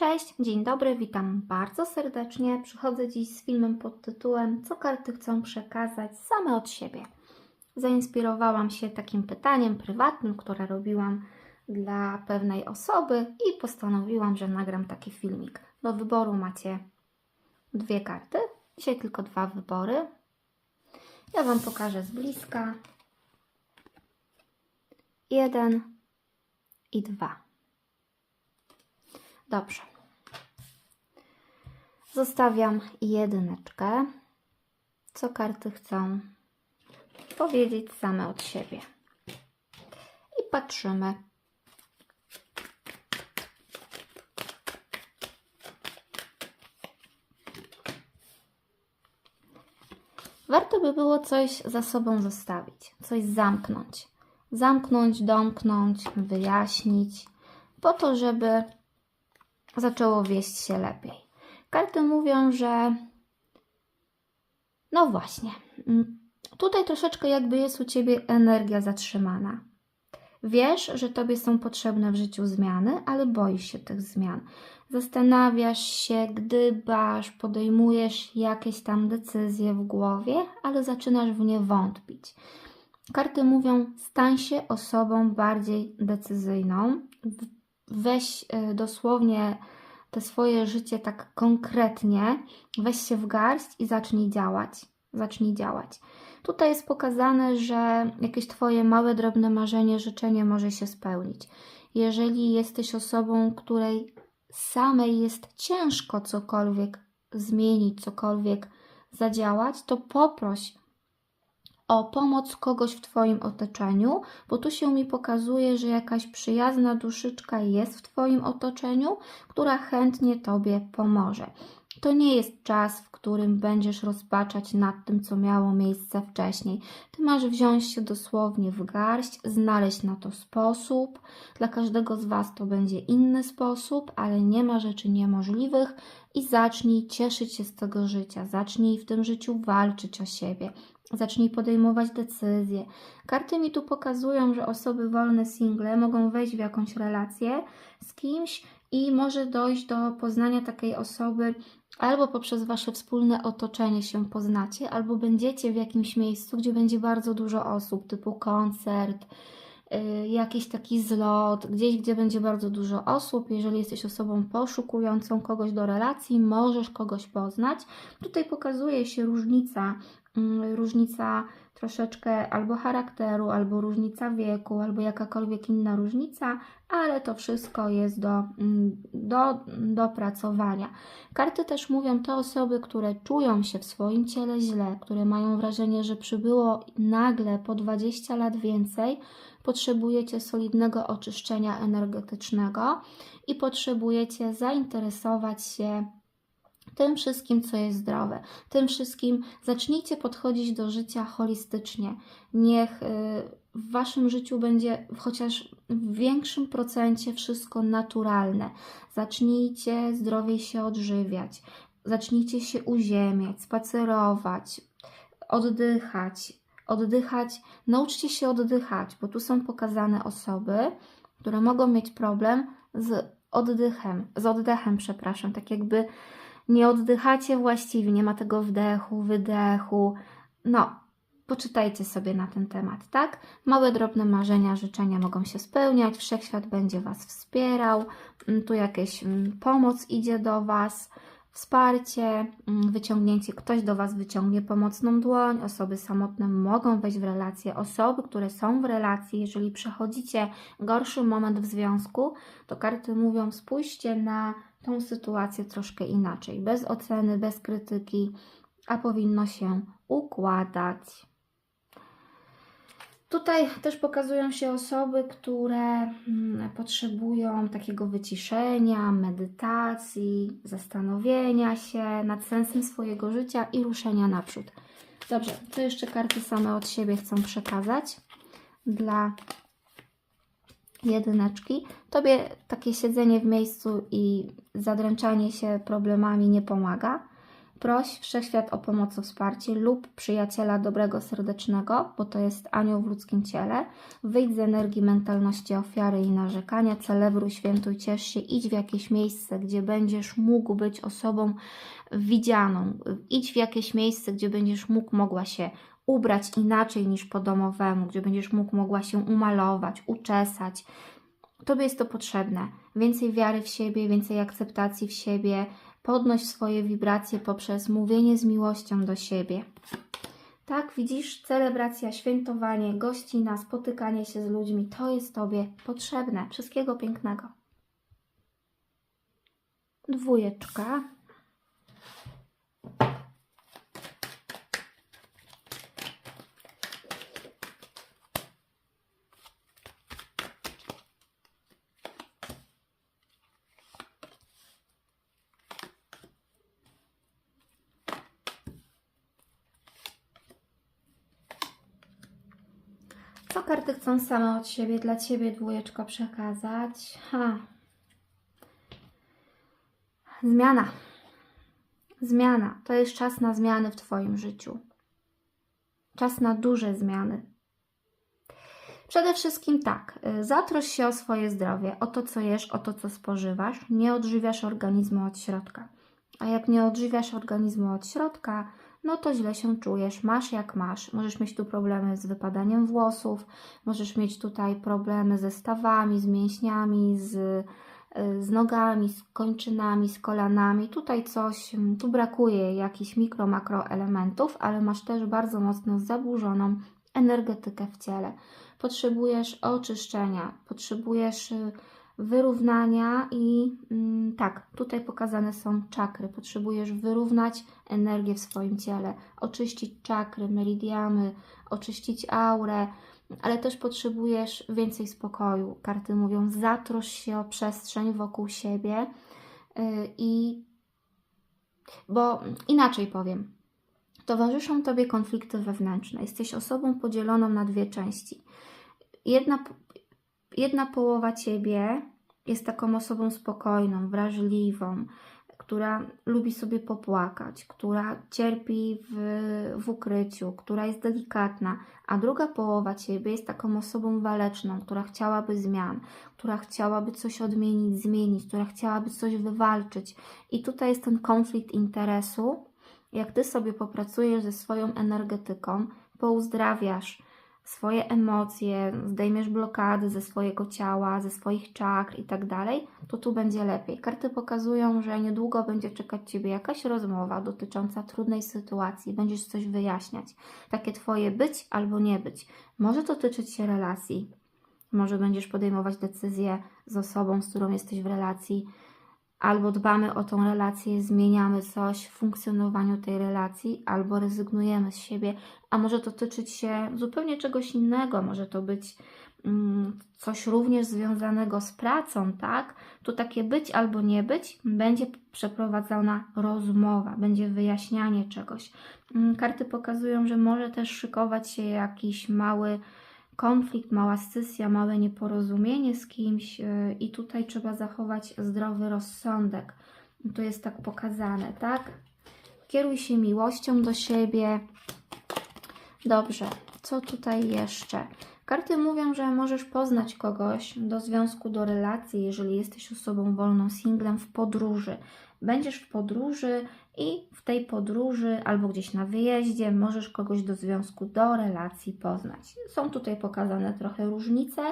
Cześć, dzień dobry, witam bardzo serdecznie. Przychodzę dziś z filmem pod tytułem Co karty chcą przekazać same od siebie. Zainspirowałam się takim pytaniem prywatnym, które robiłam dla pewnej osoby i postanowiłam, że nagram taki filmik. Do wyboru macie dwie karty. Dzisiaj tylko dwa wybory. Ja Wam pokażę z bliska. Jeden i dwa. Dobrze. Zostawiam jedyneczkę. Co karty chcą powiedzieć same od siebie. I patrzymy. Warto by było coś za sobą zostawić, coś zamknąć. Zamknąć, domknąć, wyjaśnić, po to, żeby zaczęło wieść się lepiej. Karty mówią, że no właśnie, mm, tutaj troszeczkę jakby jest u ciebie energia zatrzymana. Wiesz, że tobie są potrzebne w życiu zmiany, ale boisz się tych zmian. Zastanawiasz się, gdybasz, podejmujesz jakieś tam decyzje w głowie, ale zaczynasz w nie wątpić. Karty mówią: stań się osobą bardziej decyzyjną. Weź y, dosłownie te swoje życie tak konkretnie, weź się w garść i zacznij działać. Zacznij działać. Tutaj jest pokazane, że jakieś Twoje małe, drobne marzenie, życzenie może się spełnić. Jeżeli jesteś osobą, której samej jest ciężko cokolwiek zmienić, cokolwiek zadziałać, to poproś o pomoc kogoś w Twoim otoczeniu, bo tu się mi pokazuje, że jakaś przyjazna duszyczka jest w Twoim otoczeniu, która chętnie Tobie pomoże. To nie jest czas, w którym będziesz rozpaczać nad tym, co miało miejsce wcześniej. Ty masz wziąć się dosłownie w garść, znaleźć na to sposób. Dla każdego z Was to będzie inny sposób, ale nie ma rzeczy niemożliwych i zacznij cieszyć się z tego życia. Zacznij w tym życiu walczyć o siebie. Zacznij podejmować decyzje. Karty mi tu pokazują, że osoby wolne, single mogą wejść w jakąś relację z kimś i może dojść do poznania takiej osoby albo poprzez Wasze wspólne otoczenie się poznacie, albo będziecie w jakimś miejscu, gdzie będzie bardzo dużo osób, typu koncert, yy, jakiś taki zlot, gdzieś, gdzie będzie bardzo dużo osób. Jeżeli jesteś osobą poszukującą kogoś do relacji, możesz kogoś poznać. Tutaj pokazuje się różnica różnica troszeczkę albo charakteru, albo różnica wieku, albo jakakolwiek inna różnica, ale to wszystko jest do, mm, do dopracowania. Karty też mówią te osoby, które czują się w swoim ciele źle, które mają wrażenie, że przybyło nagle po 20 lat więcej, potrzebujecie solidnego oczyszczenia energetycznego i potrzebujecie zainteresować się tym wszystkim, co jest zdrowe. Tym wszystkim zacznijcie podchodzić do życia holistycznie. Niech y, w waszym życiu będzie chociaż w większym procencie wszystko naturalne. Zacznijcie zdrowiej się odżywiać, zacznijcie się uziemiać, spacerować, oddychać. Oddychać, nauczcie się oddychać, bo tu są pokazane osoby, które mogą mieć problem z oddechem, z oddechem, przepraszam, tak jakby nie oddychacie właściwie, nie ma tego wdechu, wydechu. No, poczytajcie sobie na ten temat, tak? Małe, drobne marzenia, życzenia mogą się spełniać, wszechświat będzie Was wspierał, mm, tu jakaś mm, pomoc idzie do Was, wsparcie, mm, wyciągnięcie, ktoś do Was wyciągnie pomocną dłoń, osoby samotne mogą wejść w relacje, osoby, które są w relacji, jeżeli przechodzicie gorszy moment w związku, to karty mówią, spójrzcie na tą sytuację troszkę inaczej, bez oceny, bez krytyki, a powinno się układać. Tutaj też pokazują się osoby, które mm, potrzebują takiego wyciszenia, medytacji, zastanowienia się nad sensem swojego życia i ruszenia naprzód. Dobrze, co jeszcze karty same od siebie chcą przekazać dla jedyneczki. Tobie takie siedzenie w miejscu i zadręczanie się problemami nie pomaga. Proś Wszechświat o pomoc, o wsparcie lub przyjaciela dobrego, serdecznego, bo to jest anioł w ludzkim ciele. Wyjdź z energii mentalności ofiary i narzekania, celebruj, świętuj, ciesz się, idź w jakieś miejsce, gdzie będziesz mógł być osobą widzianą. Idź w jakieś miejsce, gdzie będziesz mógł, mogła się ubrać inaczej niż po domowemu, gdzie będziesz mógł, mogła się umalować, uczesać. Tobie jest to potrzebne. Więcej wiary w siebie, więcej akceptacji w siebie. Podnoś swoje wibracje poprzez mówienie z miłością do siebie. Tak, widzisz, celebracja, świętowanie, gościna, spotykanie się z ludźmi to jest Tobie potrzebne. Wszystkiego pięknego. Dwójeczka. Co karty chcą same od siebie, dla Ciebie dwójeczko przekazać? Ha. Zmiana. Zmiana. To jest czas na zmiany w Twoim życiu. Czas na duże zmiany. Przede wszystkim tak, y, zatrosz się o swoje zdrowie, o to, co jesz, o to, co spożywasz. Nie odżywiasz organizmu od środka. A jak nie odżywiasz organizmu od środka, no to źle się czujesz, masz jak masz. Możesz mieć tu problemy z wypadaniem włosów, możesz mieć tutaj problemy ze stawami, z mięśniami, z, y, z nogami, z kończynami, z kolanami. Tutaj coś, mm, tu brakuje jakichś mikro, makro elementów, ale masz też bardzo mocno zaburzoną energetykę w ciele. Potrzebujesz oczyszczenia, potrzebujesz y, wyrównania i mm, tak, tutaj pokazane są czakry. Potrzebujesz wyrównać energię w swoim ciele, oczyścić czakry, meridiany, oczyścić aurę, ale też potrzebujesz więcej spokoju. Karty mówią: zatrosz się o przestrzeń wokół siebie yy, i bo inaczej powiem. Towarzyszą tobie konflikty wewnętrzne. Jesteś osobą podzieloną na dwie części. Jedna jedna połowa ciebie jest taką osobą spokojną, wrażliwą, która lubi sobie popłakać, która cierpi w, w ukryciu, która jest delikatna, a druga połowa ciebie jest taką osobą waleczną, która chciałaby zmian, która chciałaby coś odmienić, zmienić, która chciałaby coś wywalczyć. I tutaj jest ten konflikt interesu. Jak ty sobie popracujesz ze swoją energetyką, pouzdrawiasz, swoje emocje, zdejmiesz blokady ze swojego ciała, ze swoich czakr i tak dalej, to tu będzie lepiej. Karty pokazują, że niedługo będzie czekać Ciebie jakaś rozmowa dotycząca trudnej sytuacji, będziesz coś wyjaśniać. Takie Twoje być albo nie być. Może dotyczyć się relacji, może będziesz podejmować decyzję z osobą, z którą jesteś w relacji, albo dbamy o tą relację, zmieniamy coś w funkcjonowaniu tej relacji, albo rezygnujemy z siebie, a może dotyczyć się zupełnie czegoś innego, może to być mm, coś również związanego z pracą, tak? Tu takie być albo nie być, będzie przeprowadzona rozmowa, będzie wyjaśnianie czegoś. Mm, karty pokazują, że może też szykować się jakiś mały konflikt, mała scysja, małe nieporozumienie z kimś y, i tutaj trzeba zachować zdrowy rozsądek. Tu jest tak pokazane, tak? Kieruj się miłością do siebie. Dobrze, co tutaj jeszcze? Karty mówią, że możesz poznać kogoś do związku, do relacji, jeżeli jesteś osobą wolną, singlem w podróży. Będziesz w podróży i w tej podróży albo gdzieś na wyjeździe możesz kogoś do związku, do relacji poznać. Są tutaj pokazane trochę różnice,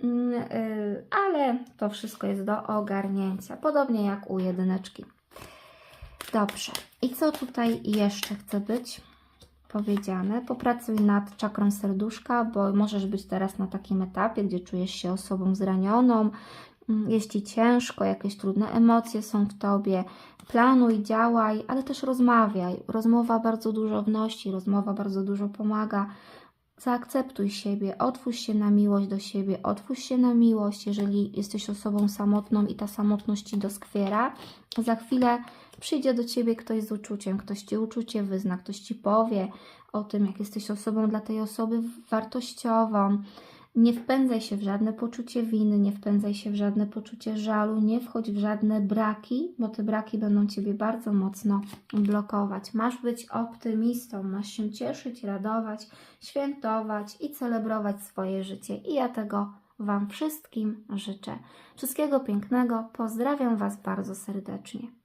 mm, y, ale to wszystko jest do ogarnięcia, podobnie jak u jedyneczki. Dobrze. I co tutaj jeszcze chce być powiedziane? Popracuj nad czakrą serduszka, bo możesz być teraz na takim etapie, gdzie czujesz się osobą zranioną, jeśli ciężko, jakieś trudne emocje są w tobie, planuj, działaj, ale też rozmawiaj. Rozmowa bardzo dużo wnosi, rozmowa bardzo dużo pomaga. Zaakceptuj siebie, otwórz się na miłość do siebie, otwórz się na miłość, jeżeli jesteś osobą samotną i ta samotność ci doskwiera. Za chwilę przyjdzie do ciebie ktoś z uczuciem, ktoś ci uczucie wyzna, ktoś ci powie o tym, jak jesteś osobą dla tej osoby wartościową Nie wpędzaj się w żadne poczucie winy, nie wpędzaj się w żadne poczucie żalu, nie wchodź w żadne braki, bo te braki będą Ciebie bardzo mocno blokować. Masz być optymistą, masz się cieszyć, radować, świętować i celebrować swoje życie. I ja tego Wam wszystkim życzę. Wszystkiego pięknego, pozdrawiam Was bardzo serdecznie.